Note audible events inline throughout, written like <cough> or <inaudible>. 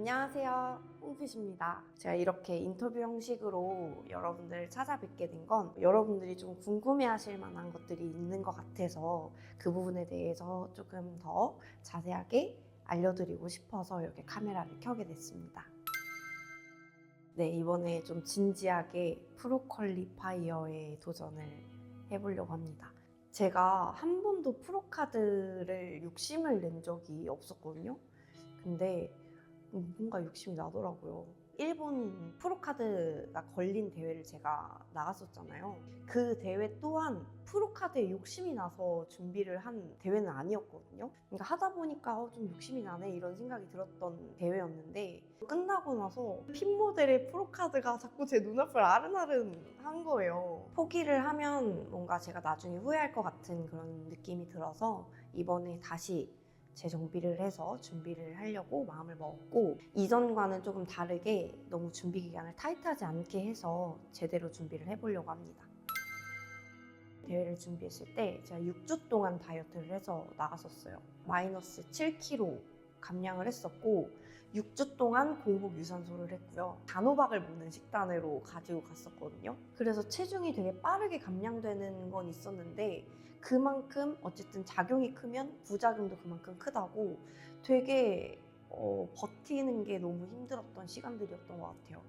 안녕하세요. 홍피십니다. 제가 이렇게 인터뷰 형식으로 여러분들을 찾아뵙게 된 건 여러분들이 좀 궁금해 하실 만한 것들이 있는 것 같아서 그 부분에 대해서 조금 더 자세하게 알려드리고 싶어서 이렇게 카메라를 켜게 됐습니다. 네, 이번에 좀 진지하게 프로퀄리파이어에 도전을 해보려고 합니다. 제가 한 번도 프로카드를 욕심을 낸 적이 없었거든요. 근데 뭔가 욕심이 나더라고요. 일본 프로카드가 걸린 대회를 제가 나갔었잖아요. 그 대회 또한 프로카드에 욕심이 나서 준비를 한 대회는 아니었거든요. 그러니까 하다 보니까 어, 좀 욕심이 나네 이런 생각이 들었던 대회였는데 끝나고 나서 핀 모델의 프로카드가 자꾸 제 눈앞을 아른아른 한 거예요. 포기를 하면 뭔가 제가 나중에 후회할 것 같은 그런 느낌이 들어서 이번에 다시 재정비를 해서 준비를 하려고 마음을 먹었고 이전과는 조금 다르게 너무 준비 기간을 타이트하지 않게 해서 제대로 준비를 해보려고 합니다. 대회를 준비했을 때 제가 6주 동안 다이어트를 해서 나갔었어요. 마이너스 7kg 감량을 했었고 6주 동안 공복 유산소를 했고요. 단호박을 먹는 식단으로 가지고 갔었거든요. 그래서 체중이 되게 빠르게 감량되는 건 있었는데 그만큼 어쨌든 작용이 크면 부작용도 그만큼 크다고 되게 어, 버티는 게 너무 힘들었던 시간들이었던 것 같아요.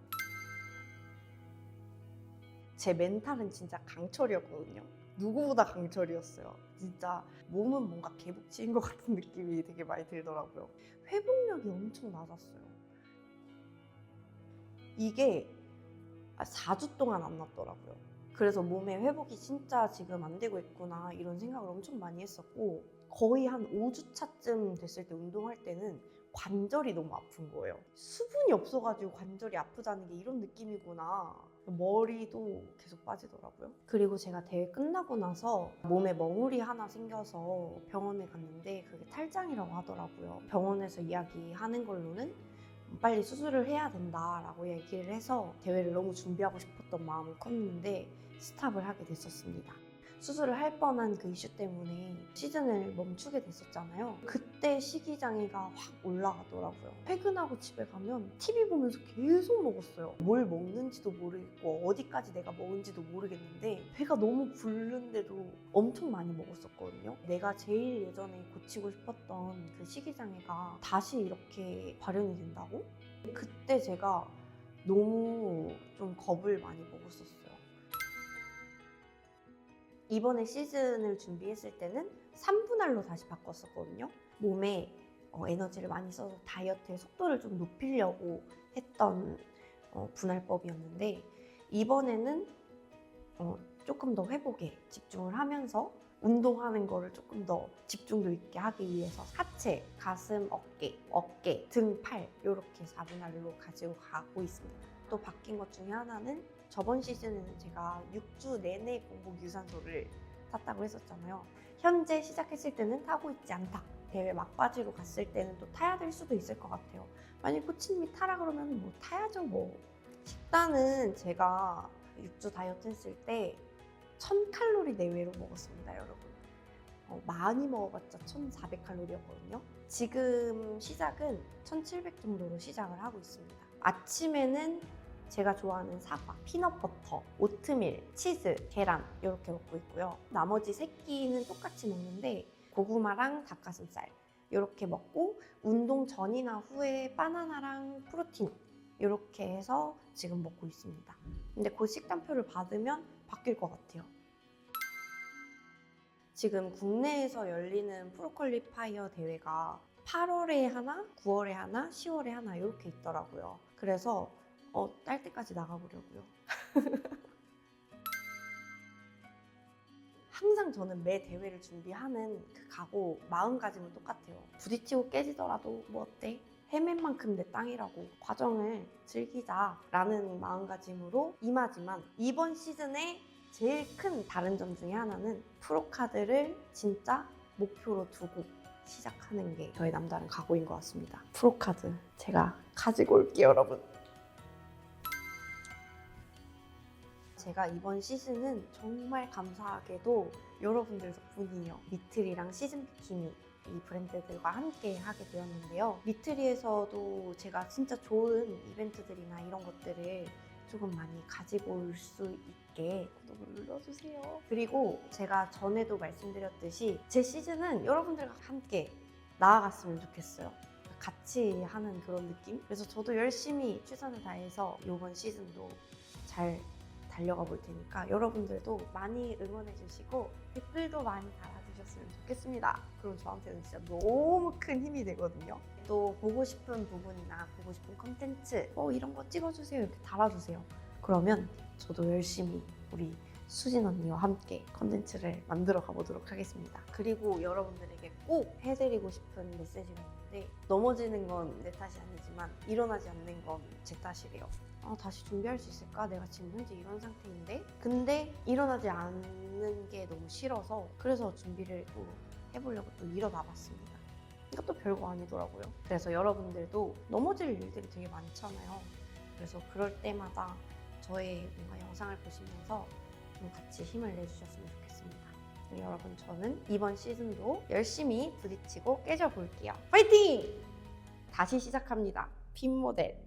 제 멘탈은 진짜 강철이었거든요. 누구보다 강철이었어요. 진짜 몸은 뭔가 개복치인 것 같은 느낌이 되게 많이 들더라고요. 회복력이 엄청 낮았어요. 이게 4주 동안 안 났더라고요. 그래서 몸의 회복이 진짜 지금 안 되고 있구나 이런 생각을 엄청 많이 했었고 거의 한 5주 차쯤 됐을 때 운동할 때는 관절이 너무 아픈 거예요. 수분이 없어가지고 관절이 아프다는 게 이런 느낌이구나. 머리도 계속 빠지더라고요. 그리고 제가 대회 끝나고 나서 몸에 멍울이 하나 생겨서 병원에 갔는데 그게 탈장이라고 하더라고요. 병원에서 이야기하는 걸로는 빨리 수술을 해야 된다라고 얘기를 해서 대회를 너무 준비하고 싶었던 마음은 컸는데 스탑을 하게 됐었습니다. 수술을 할 뻔한 그 이슈 때문에 시즌을 멈추게 됐었잖아요. 그때 식이장애가 확 올라가더라고요. 퇴근하고 집에 가면 TV 보면서 계속 먹었어요. 뭘 먹는지도 모르겠고 어디까지 내가 먹은지도 모르겠는데 배가 너무 부른데도 엄청 많이 먹었었거든요. 내가 제일 예전에 고치고 싶었던 그 식이장애가 다시 이렇게 발현이 된다고? 그때 제가 너무 좀 겁을 많이 먹었었어요. 이번에 시즌을 준비했을 때는 3분할로 다시 바꿨었거든요. 몸에 어, 에너지를 많이 써서 다이어트의 속도를 좀 높이려고 했던 어, 분할법이었는데 이번에는 어, 조금 더 회복에 집중을 하면서 운동하는 거를 조금 더 집중도 있게 하기 위해서 하체, 가슴, 어깨, 어깨, 등, 팔 이렇게 4분할로 가지고 가고 있습니다. 또 바뀐 것 중에 하나는 저번 시즌에는 제가 6주 내내 공복 유산소를 탔다고 했었잖아요. 현재 시작했을 때는 타고 있지 않다. 대회 막바지로 갔을 때는 또 타야 될 수도 있을 것 같아요. 만약 코치님이 타라 그러면 뭐 타야죠 뭐. 식단은 제가 6주 다이어트 했을 때 1000칼로리 내외로 먹었습니다, 여러분. 어, 많이 먹어봤자 1400칼로리였거든요. 지금 시작은 1700 정도로 시작을 하고 있습니다. 아침에는 제가 좋아하는 사과, 피넛버터, 오트밀, 치즈, 계란 이렇게 먹고 있고요. 나머지 세 끼는 똑같이 먹는데 고구마랑 닭가슴살 이렇게 먹고 운동 전이나 후에 바나나랑 프로틴 이렇게 해서 지금 먹고 있습니다. 근데 그 식단표를 받으면 바뀔 것 같아요. 지금 국내에서 열리는 프로퀄리파이어 대회가 8월에 하나, 9월에 하나, 10월에 하나 이렇게 있더라고요. 그래서 어, 딸 때까지 나가보려고요. <laughs> 항상 저는 매 대회를 준비하는 그 각오, 마음가짐은 똑같아요. 부딪히고 깨지더라도 뭐 어때? 헤맨 만큼 내 땅이라고 과정을 즐기자라는 마음가짐으로 임하지만 이번 시즌에 제일 큰 다른 점 중에 하나는 프로카드를 진짜 목표로 두고 시작하는 게 저의 남다른 각오인 것 같습니다. 프로카드 제가 가지고 올게요, 여러분. 제가 이번 시즌은 정말 감사하게도 여러분들 덕분이에요. 미틀이랑 시즌 비키니 이 브랜드들과 함께 하게 되었는데요. 미트리에서도 제가 진짜 좋은 이벤트들이나 이런 것들을 조금 많이 가지고 올 수 있게 구독을 눌러주세요. 그리고 제가 전에도 말씀드렸듯이 제 시즌은 여러분들과 함께 나아갔으면 좋겠어요. 같이 하는 그런 느낌? 그래서 저도 열심히 최선을 다해서 이번 시즌도 잘 달려가 볼 테니까 여러분들도 많이 응원해 주시고 댓글도 많이 달아주셨으면 좋겠습니다. 그럼 저한테는 진짜 너무 큰 힘이 되거든요. 또 보고 싶은 부분이나 보고 싶은 컨텐츠 어 이런 거 찍어주세요 이렇게 달아주세요. 그러면 저도 열심히 우리 수진 언니와 함께 컨텐츠를 만들어 가보도록 하겠습니다. 그리고 여러분들에게 꼭 해드리고 싶은 메시지가 있는데 넘어지는 건 내 탓이 아니지만 일어나지 않는 건 제 탓이래요. 아, 다시 준비할 수 있을까? 내가 지금 현재 이런 상태인데? 근데 일어나지 않는 게 너무 싫어서 그래서 준비를 또 해보려고 또 일어나 봤습니다. 이것도 별거 아니더라고요. 그래서 여러분들도 넘어질 일들이 되게 많잖아요. 그래서 그럴 때마다 저의 뭔가 영상을 보시면서 좀 같이 힘을 내주셨으면 좋겠습니다. 네, 여러분 저는 이번 시즌도 열심히 부딪히고 깨져볼게요. 파이팅! 다시 시작합니다. 핀 모델.